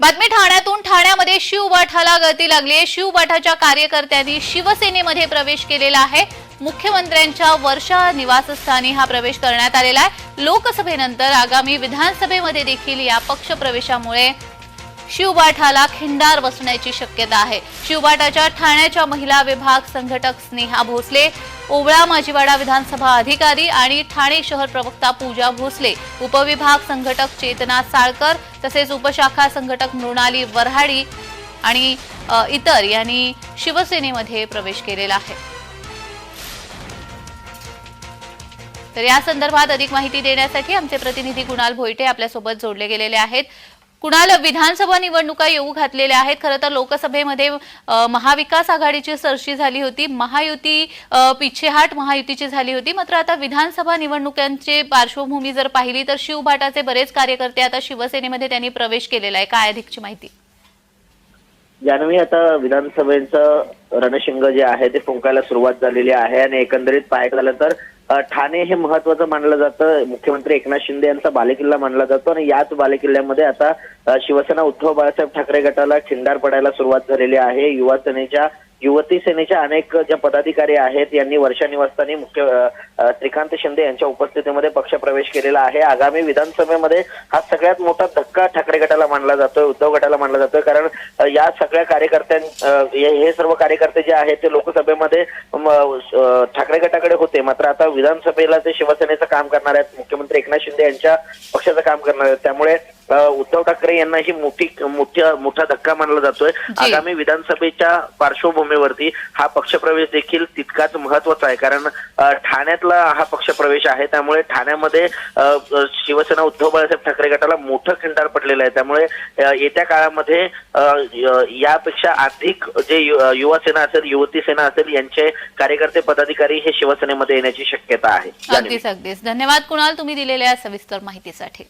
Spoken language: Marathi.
बातमी ठाण्यातून. ठाण्यामध्ये शिवबाठाला गळती लागली आहे शिवबाठाच्या कार्यकर्त्यांनी शिवसेनेमध्ये प्रवेश केलेला आहे. मुख्यमंत्र्यांच्या वर्षा निवासस्थानी हा प्रवेश करण्यात आलेला आहे. लोकसभेनंतर आगामी विधानसभेमध्ये देखील या पक्ष प्रवेशामुळे शिवबाठाला खिंडार बसण्याची शक्यता आहे. शिवबाटाच्या ठाण्याच्या महिला विभाग संघटक स्नेहा भोसले ओवळा माजीवाडा विधानसभा अधिकारी आणि ठाणे शहर प्रवक्ता पूजा भोसले उपविभाग संघटक चेतना साळकर तसेच उपशाखा संघटक मृणाली वऱ्हाडी आणि इतर यांनी शिवसेनेमध्ये प्रवेश केलेला आहे. तर या संदर्भात अधिक माहिती देण्यासाठी आमचे प्रतिनिधी कुणाल भोईटे आपल्यासोबत जोडले गेलेले आहेत. कुणाल विधानसभा निवडणुका येऊ घातलेल्या आहेत? खरं तर लोकसभेमध्ये महाविकास आघाडीची सरशी झाली होती महायुती पिछेहाट महायुतीची झाली होती. मात्र आता विधानसभा निवडणुकांची पार्श्वभूमी जर पाहिली तर शिवभाटाचे बरेच कार्यकर्ते आता शिवसेनेमध्ये त्यांनी प्रवेश केलेला आहे. काय अधिकची माहिती? जानवी आता विधानसभेचं रणशिंग जे आहे ते फुंकायला सुरुवात झालेली आहे आणि एकंदरीत पाहायला झालं तर ठाणे हे महत्वाचं मानलं जातं. मुख्यमंत्री एकनाथ शिंदे यांचा बालेकिल्ला मानला जातो आणि याच बालेकिल्ल्यामध्ये आता शिवसेना उद्धव बाळासाहेब ठाकरे गटाला खिंडार पडायला सुरुवात झालेली आहे. युवा सेनेच्या युवती सेनेच्या अनेक ज्या पदाधिकारी आहेत यांनी वर्षानिवासस्थानी मुख्य श्रीकांत शिंदे यांच्या उपस्थितीमध्ये पक्षप्रवेश केलेला आहे. आगामी विधानसभेमध्ये हा सगळ्यात मोठा धक्का ठाकरे गटाला मानला जातोय उद्धव गटाला मानला जातोय. कारण या सगळ्या कार्यकर्त्यां हे हे सर्व कार्यकर्ते जे आहेत ते लोकसभेमध्ये ठाकरे गटाकडे होते. मात्र आता विधानसभेला ते शिवसेनेचं काम करणार आहेत मुख्यमंत्री एकनाथ शिंदे यांच्या पक्षाचं काम करणार आहेत. त्यामुळे उद्धव ठाकरे यांना ही मोठी मोठ्या मोठा धक्का मानला जातोय. आगामी विधानसभेच्या पार्श्वभूमीवरती हा पक्षप्रवेश देखील तितकाच महत्त्वाचा आहे. कारण ठाण्यातला हा पक्षप्रवेश आहे. त्यामुळे ठाण्यामध्ये शिवसेना उद्धव बाळासाहेब ठाकरे गटाला मोठं खिंडार पडलेलं आहे. त्यामुळे येत्या काळामध्ये यापेक्षा अधिक जे युवा सेना असेल युवती सेना असेल यांचे कार्यकर्ते पदाधिकारी हे शिवसेनेमध्ये येण्याची शक्यता आहे. अगदीच अगदीच. धन्यवाद कुणाल तुम्ही दिलेल्या सविस्तर माहितीसाठी.